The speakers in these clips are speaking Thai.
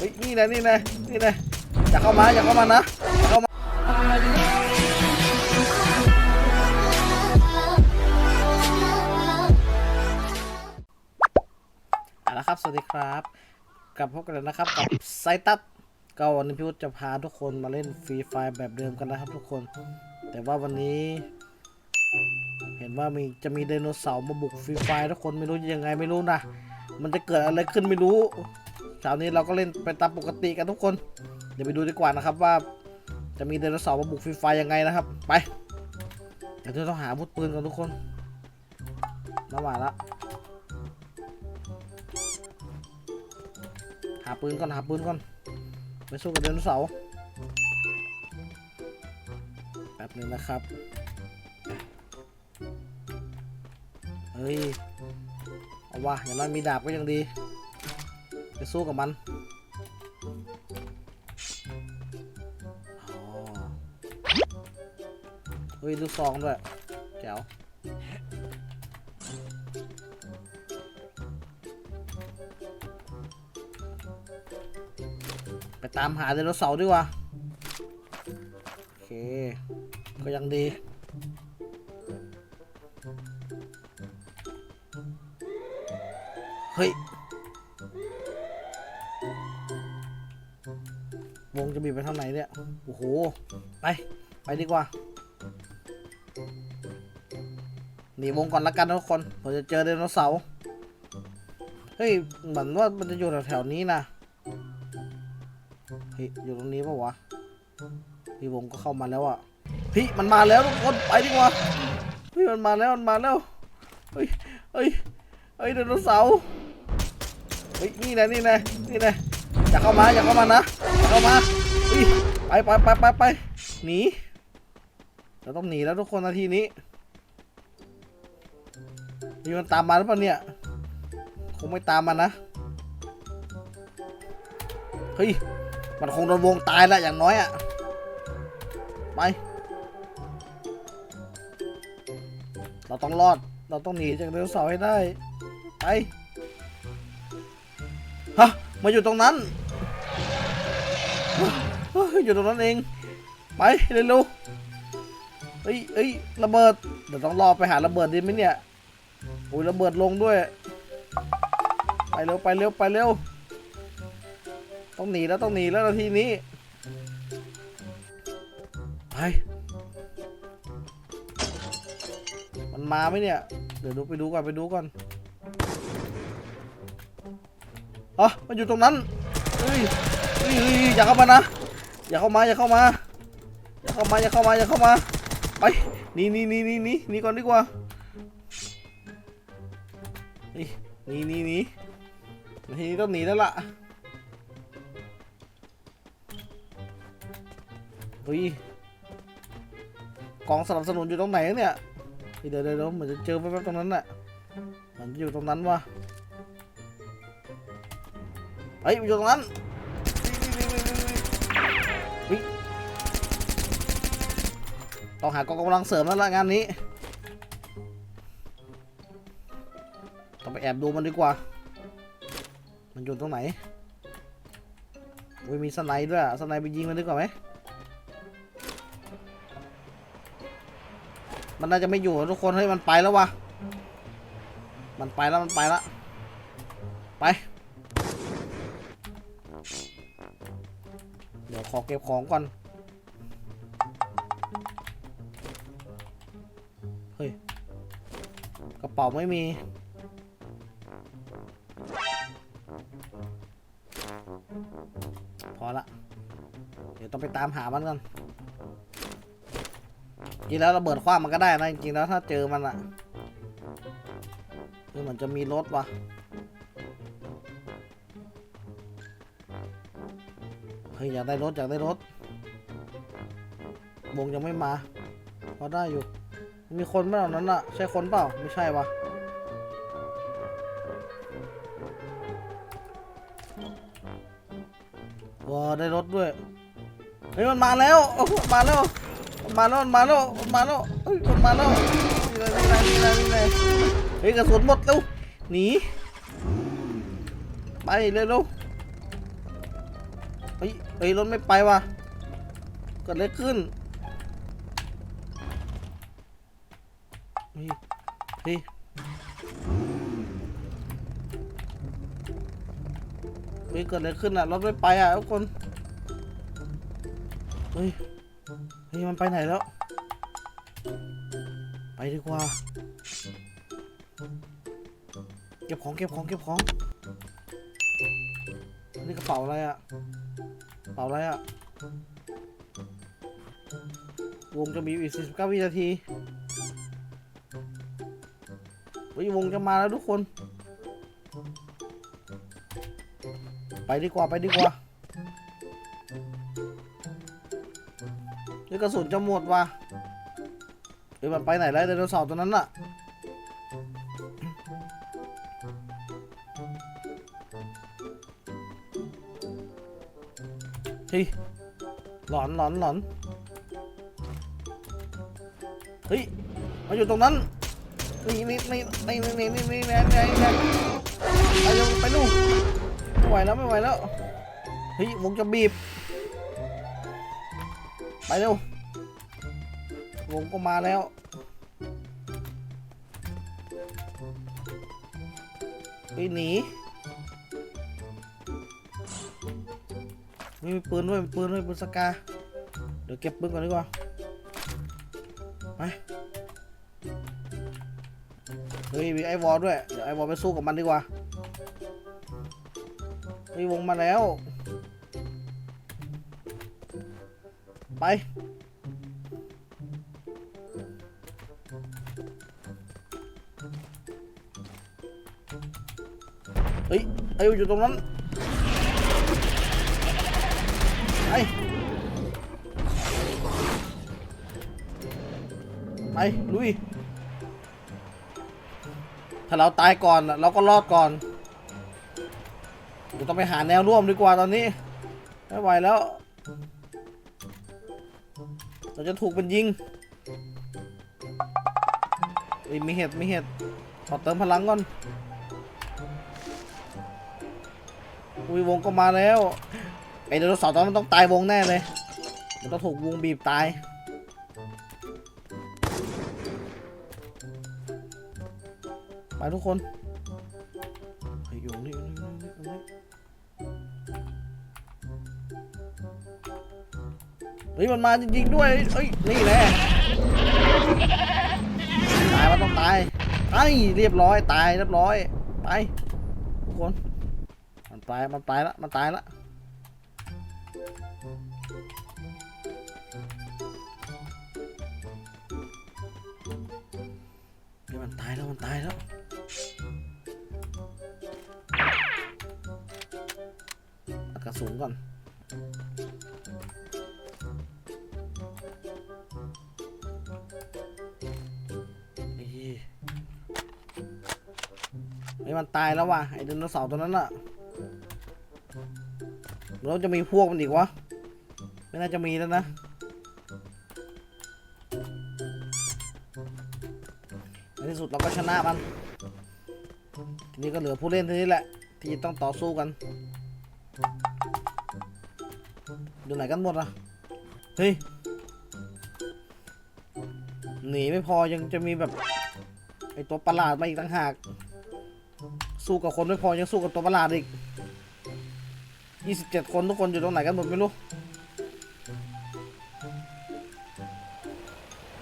เฮ้ยนี่นะนี่นะนี่นะอย่าเข้ามาอย่าเข้ามานะอย่าเข้ามาเอาละครับสวัสดีครับกลับพบกันแล้วนะครับกับไซตัสก็วันนี้พี่วุฒิจะพาทุกคนมาเล่นฟรีไฟแบบเดิมกันนะครับทุกคน แต่ว่าวันนี้ เห็นว่ามีจะมีไดโนเสาร์มาบุกฟรีไฟทุกคนไม่รู้ยังไงไม่รู้นะมันจะเกิดอะไรขึ้นไม่รู้ เช้านี้เราก็เล่นไปตามปกติกันทุกคน เดี๋ยวไปดูดีกว่านะครับว่า จะมีไดโนเสาร์มาบุกฟรีไฟยังไงนะครับ ไปเดี๋ยวต้องหาอาวุธปืนกันทุกคนน้ำหวานละหาปืนก่อนหาปืนก่อนไปสู้กับไดโนเสาร์แป๊บนึงนะครับเฮ้ยเอาวะอย่างน้อยมีดาบก็ยังดี ไปสู้กับมันอ๋อเฮ้ยลูกซองด้วยแจ๋วไปตามหาไดโนเสาร์ดีกว่า โอเค ก็ยังดี เฮ้ย จะบีบไปทางไหนเนี่ย โอ้โห ไป ไปดีกว่า หนีวงก่อนละกันทุกคน ผมจะเจอไดโนเสาร์ เฮ้ย เหมือนว่ามันจะอยู่แถวๆนี้นะเฮ้ยอยู่ตรงนี้ปะวะ พี่วงก็เข้ามาแล้วอะพี่มันมาแล้วทุกคน ไปดีกว่าเฮ้ยมันมาแล้ว มันมาแล้ว เฮ้ย เฮ้ย เฮ้ยไดโนเสาร์เฮ้ยนี่นะนี่นะนี่นะอย่าเข้ามาอย่าเข้ามานะอย่าเข้ามา ไปไปไปไปไปหนีเราต้องหนีแล้วทุกคนนาทีนี้มีมันตามมาหรือเปล่าเนี่ย คงไม่ตามมานะ เฮ้ย มันคงโดนวงตายแล้วอย่างน้อยอะไป เราต้องรอด เราต้องหนีจากไดโนเสาร์ให้ได้ ไป ฮะ มาอยู่ตรงนั้น อยู่ตรงนั้นเอง ไปเร็วๆเฮ้ยเฮ้ยระเบิด เดี๋ยวต้องรอไปหาระเบิดดีไหมเนี่ยโอ้ยระเบิดลงด้วย ไปเร็วไปเร็วไปเร็ว ต้องหนีแล้วต้องหนีแล้วนาทีนี้ ไป มันมาไหมเนี่ย เดี๋ยวดูไปดูก่อนไปดูก่อนอ๋อมันอยู่ตรงนั้นเฮ้ยเฮ้ยเฮ้ยอย่าเข้ามานะ อย่าเข้ามาอย่าเข้ามาอย่าเข้ามาอย่าเข้ามาอย่าเข้ามาไปหนีหนีหนีหนีหนีหนีก่อนดีกว่านีหนีหนีหนีทีนี้ต้องหนีแล้วล่ะเฮ้ยกองสนับสนุนอยู่ตรงไหนเนี่ยเดี๋ยวเดี๋ยวเดี๋ยวเหมือนจะเจอแป๊บๆตรงนั้นน่ะมันอยู่ตรงนั้นวะเฮ้ยมันอยู่ตรงนั้น ต้องหากองกำลังเสริมแล้วละงานนี้ ต้องไปแอบดูมันดีกว่า มันอยู่ตรงไหนอุ้ยมีสไนด์ด้วยอะสไนไปยิงมันดีกว่าไหมมันน่าจะไม่อยู่ทุกคนเฮ้ยมันไปแล้ววะมันไปแล้วมันไปแล้วไป เดี๋ยวขอเก็บของก่อน ป๋าไม่มี พอละ เดี๋ยวต้องไปตามหามันกันจริงแล้วระเบิดคว้ามันก็ได้นะจริงๆแล้วถ้าเจอมันอะคือเหมือนจะมีรถวะเฮ้ยอยากได้รถอยากได้รถวงยังไม่มาพอได้อยู่ มีคนเปล่านั้นอะใช่คนเปล่า ไม่ใช่วะว้าได้รถด้วยเฮ้ยมันมาแล้วมาแล้วมาแล้วมาแล้วมาแล้วเฮ้ยมันมาแล้วนี่เลยนี่เลยนี่เลยนี่เฮ้ยกระสุนหมดแล้วหนีไปเร็วเฮ้ยเฮ้ยรถไม่ไปว่ะเกิดอะไรขึ้น ฮ้ยเฮ้ยเฮ้ยเกิดอะไรขึ้นอะรถไม่ไปอะทุกคนเฮ้ยเฮ้ยมันไปไหนแล้ว ไปดีกว่า เก็บของเก็บของเก็บของนี่กระเป๋าอะไรอะกระเป๋าอะไรอะวงจะมีอีก49วินาที วงจะมาแล้วทุกคน ไปดีกว่าไปดีกว่านี่กระสุนจะหมดว่ะเฮ้ยมันไปไหนแล้วไดโนเสาร์ตัวนั้นอะเฮ้ยหลอนหลอนหลอนเฮ้ยมาอยู่ตรงนั้น นี่นี่นี่นี่นี่นี่นี่นี่นี่นี่ไปเร็วไปนู่นไม่ไหวแล้วไม่ไหวแล้วเฮ้ยวงจะบีบ ไปเร็ววงก็มาแล้วเฮ้ยหนีไม่มีปืนด้วยปืนด้วยปืนสกา เดี๋ยวเก็บปืนก่อนดีกว่าไป เฮ้ยมีไอวอลด้วย เดี๋ยวไอวอลไปสู้กับมันดีกว่าเฮ้ยวงมาแล้ว ไป เฮ้ยไออยู่ตรงนั้นไปไปลุย ถ้าเราตายก่อนเราก็รอดก่อนต้องไปหาแนวร่วมดีกว่าตอนนี้ ไม่ไหวแล้ว เราจะถูกเป็นยิงเอ้ยมีเห็ดมีเห็ดขอเติมพลังก่อนอุ้ยวงก็มาแล้วไอไดโนเสาร์ตอนนั้นต้องตายวงแน่เลย มันต้องถูกวงบีบตาย ไปทุกคนเฮ้ยอยู่นี่อยู่นี่อยู่นี่นี่เฮ้ยมันมาจริงๆด้วยเฮ้ยนี่แหละตายมันต้องตายไอ้เรียบร้อยตายเรียบร้อยไปทุกคนมันตายมันตายละมันตายละมันตายแล้วมันตายแล้ว ระสุนก่อนเฮ้มันตายแล้วว่ะ ไอ้ไดโนเสาร์ตัวนั้นอะแล้วจะมีพวกมันอีกวะ ไม่น่าจะมีแล้วนะในที่สุดเราก็ชนะมัน ทีนี้ก็เหลือผู้เล่นเท่านี้แหละ ที่ต้องต่อสู้กัน อยู่ไหนกันหมดอะเฮ้ย หนีไม่พอยังจะมีแบบไอตัวประหลาดมาอีกต่างหาก สู้กับคนไม่พอยังสู้กับตัวประหลาดอีก 27 คนทุกคนอยู่ตรงไหนกันหมดไม่รู้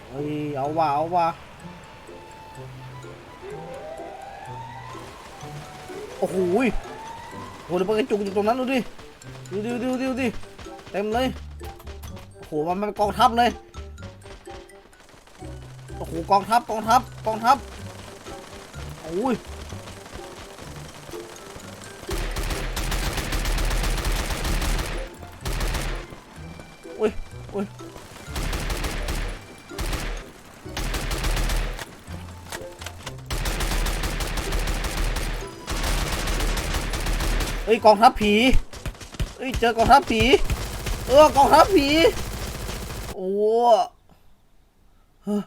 เฮ้ย เอาว่ะเอาว่ะโอ้โหยโหเดี๋ยวไปกระจุกอยู่ตรงนั้นดูดิ ดูดิดูดิดูดิ เต็มเลย โอ้โห มันเป็นกองทัพเลย โอ้โห กองทัพ กองทัพ กองทัพ โอ้ยโอ้ยโอ้ยเฮ้ย กองทัพผีเฮ้ย เจอกองทัพผี เออกองทัพผี โอ้ฮ้อ